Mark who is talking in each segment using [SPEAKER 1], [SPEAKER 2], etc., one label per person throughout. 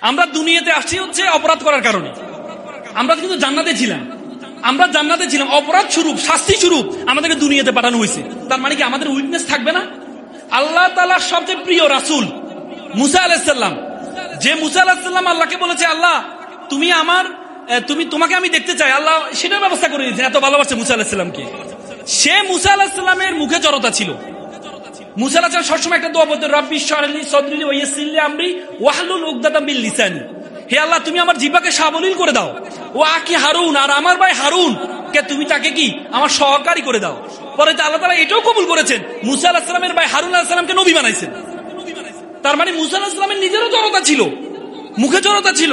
[SPEAKER 1] আমরা দুনিয়াতে আসছি হচ্ছে অপরাধ করার কারণে। আমরা কিন্তু জান্নাতে ছিলাম। আমরা জান্নাতে ছিলাম। অপরাধ স্বরূপ, শাস্তি স্বরূপ আমাদেরকে দুনিয়াতে পাঠানো হয়েছে। তার মানে কি আমাদের উইকনেস থাকবে না? আল্লাহ তালার সবচেয়ে প্রিয় রাসুল মুসা আলাহিসাল্লাম যে মুসা আলাহিসাল্লাম আল্লাহকে বলেছে, আল্লাহ, তুমি আমার তুমি, তোমাকে আমি দেখতে চাই। আল্লাহ, সেটার ব্যবস্থা করে দিয়েছে। এত ভালোবাসছে মুসা আলাহিসাল্লামকে সে মুসা আলাহিসাল্লামের মুখে জড়তা ছিল। মুসা আলাহিসাল্লাম সবসময় একটা দোয়া বলতেন রব্বি শাহলি সদরিলি ওয়াইয়াসিল্লি আমরি ওয়াহলুল উকদাতাম বিল লিসানি। হে আল্লাহ, তুমি আমার জিব্বাকে সাবলীল করে দাও। ও আকি হারুন, আর আমার ভাই হারুন, কে তুমি তাকে কি আমার সহকারী করে দাও? পরে আল্লাহ তালা এটাও কবুল করেছেন, মুসা আলাহিসামের ভাই হারুন আলাহিসামকে নবী বানাইছেন। তার মানে মুসা আলাহিসামের নিজেরও জড়তা ছিল, মুখে জড়তা ছিল।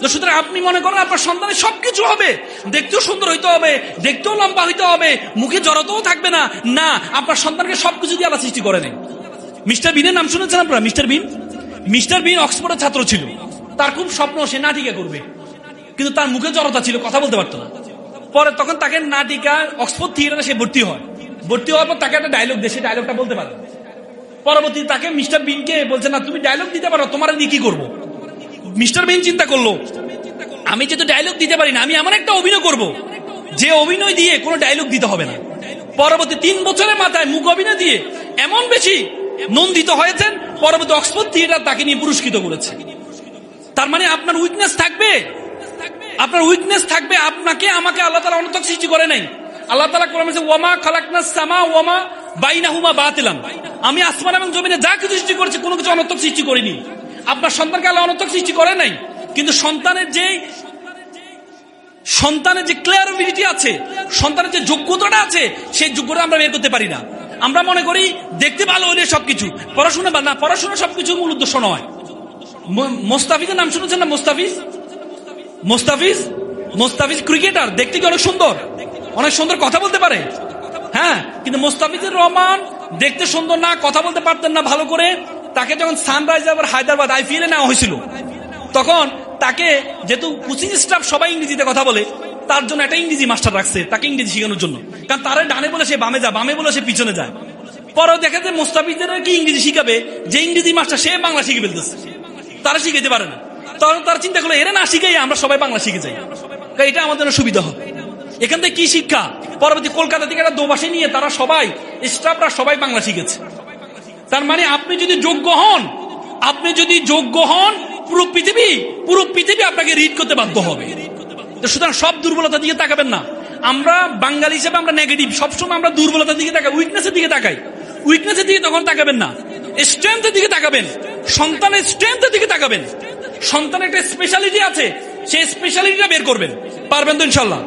[SPEAKER 1] তো সুতরাং আপনি মনে করেন আপনার সন্তানের সবকিছু হবে। দেখতেও সুন্দর হইতে হবে, দেখতেও লম্বা হইতে হবে, মুখে জড়তাও থাকবে না। না, আপনার সন্তানকে সবকিছু দিয়ে আল্লাহ সৃষ্টি করে নেই মিস্টার বিনের নাম শুনেছেন আপনারা? মিস্টার বিন? মিস্টার বিন অক্সফোর্ডের ছাত্র ছিল। তার খুব স্বপ্ন সে নাটিকা করবে। কিন্তু তার মুখে জড়তা ছিল, কথা বলতে পারতো না। পরে তখন তাকে নাটিকা, অক্সফোর্ড থিয়েটারে সে ভর্তি হয়। ভর্তি হওয়ার পর তাকে একটা ডায়লগ দেয়, সে ডায়লগটা বলতে পারে। পরবর্তী তাকে মিস্টার বিনকে বলছে, না, তুমি ডায়লগ দিতে পারো, তোমার দিয়ে কি করব? মিস্টার বিন চিন্তা করল আমি যেহেতু ডায়লগ দিতে পারি না আমি এমন একটা অভিনয় করব যে অভিনয় দিয়ে কোনো ডায়লগ দিতে হবে না। পরবর্তী তিন বছরের মাথায় মুখ অভিনয় দিয়ে এমন বেশি নন্দিত হয়েছেন পরবর্তী অক্সফোর্ড থিয়েটার তাকে নিয়ে পুরস্কৃত করেছে। তার মানে আপনার উইকনেস থাকবে? আপনার উইকনেস থাকবে আপনাকে আমাকে আল্লাহ তালা অনর্থক সৃষ্টি করে নাই। আল্লাহ তালা কোরআন ওয়ামা খালাকনা সামা ওয়ামা বাইনাহুমা বাতিলাম আমি আসমান এবং জমিনে যা কিছু সৃষ্টি করেছি কোনো কিছু অনর্থক সৃষ্টি করিনি। আপনার সন্তানকে আল্লাহ অনর্থক সৃষ্টি করে নাই। কিন্তু সন্তানের যে সন্তানের যে ক্লিয়ারিটি আছে, সন্তানের যে যোগ্যতাটা আছে, সেই যোগ্যতা আমরা বের করতে পারি না। আমরা মনে করি, দেখতে ভালো হলে সবকিছু। পড়াশোনা বা- না, পড়াশোনা সবকিছু মূল উদ্দেশ্য নয়। মোস্তাফিজের নাম শুনেছেন না মোস্তাফিজ? মোস্তাফিজ? মোস্তাফিজ ক্রিকেটার, দেখতে কি অনেক সুন্দর? অনেক সুন্দর কথা বলতে পারে। হ্যাঁ কিন্তু মোস্তাফিজুর রহমান দেখতে সুন্দর না, কথা বলতে পারতেন না ভালো করে। তাকে যখন সানরাইজ আবার হায়দ্রাবাদ আইপিএলে নেওয়া হয়েছিল, তখন তাকে যেহেতু কোচিং স্টাফ সবাই ইংরেজিতে কথা বলে, তার জন্য একটা ইংরেজি মাস্টার রাখছে, তাকে ইংরেজি শেখানোর জন্য। কারণ তারা ডানে বলে সে বামে যায় বামে বলে সে পিছনে যায় পরে দেখা যায় মোস্তাফিজের কি ইংরেজি শিখাবে, যে ইংরেজি মাস্টার সে বাংলা শিখে ফেলতেছে। তারা শিখাইতে পারে না। তখন তারা চিন্তা করল, এরা না শিখাই, আমরা সবাই বাংলা শিখে যাই। এটা আমাদের সুবিধা হবে। এখান থেকে কি শিক্ষা? পরবর্তী কলকাতা থেকে একটা দোবাসে নিয়ে তারা সবাই, স্টাফরা সবাই বাংলা শিখেছে। তার মানে আপনি যদি যোগ্য হন, আপনি যদি যোগ্য হন, পুরো পৃথিবী পুরো পৃথিবী আপনাকে রিড করতে বাধ্য হবে। সুতরাং সব দুর্বলতার দিকে তাকাবেন না। আমরা বাঙালি হিসেবে আমরা নেগেটিভ সবসময় আমরা দুর্বলতার দিকে তাকাই উইকনেসের দিকে তাকাই। উইকনেসের দিকে তখন তাকাবেন না। স্ট্রেংথের দিকে তাকাবেন। সন্তানের স্ট্রেংথের দিকে তাকাবেন। সন্তানের একটা স্পেশালিটি আছে, সেই স্পেশালিটিটা বের করবেন। পারবেন তো ইনশাল্লাহ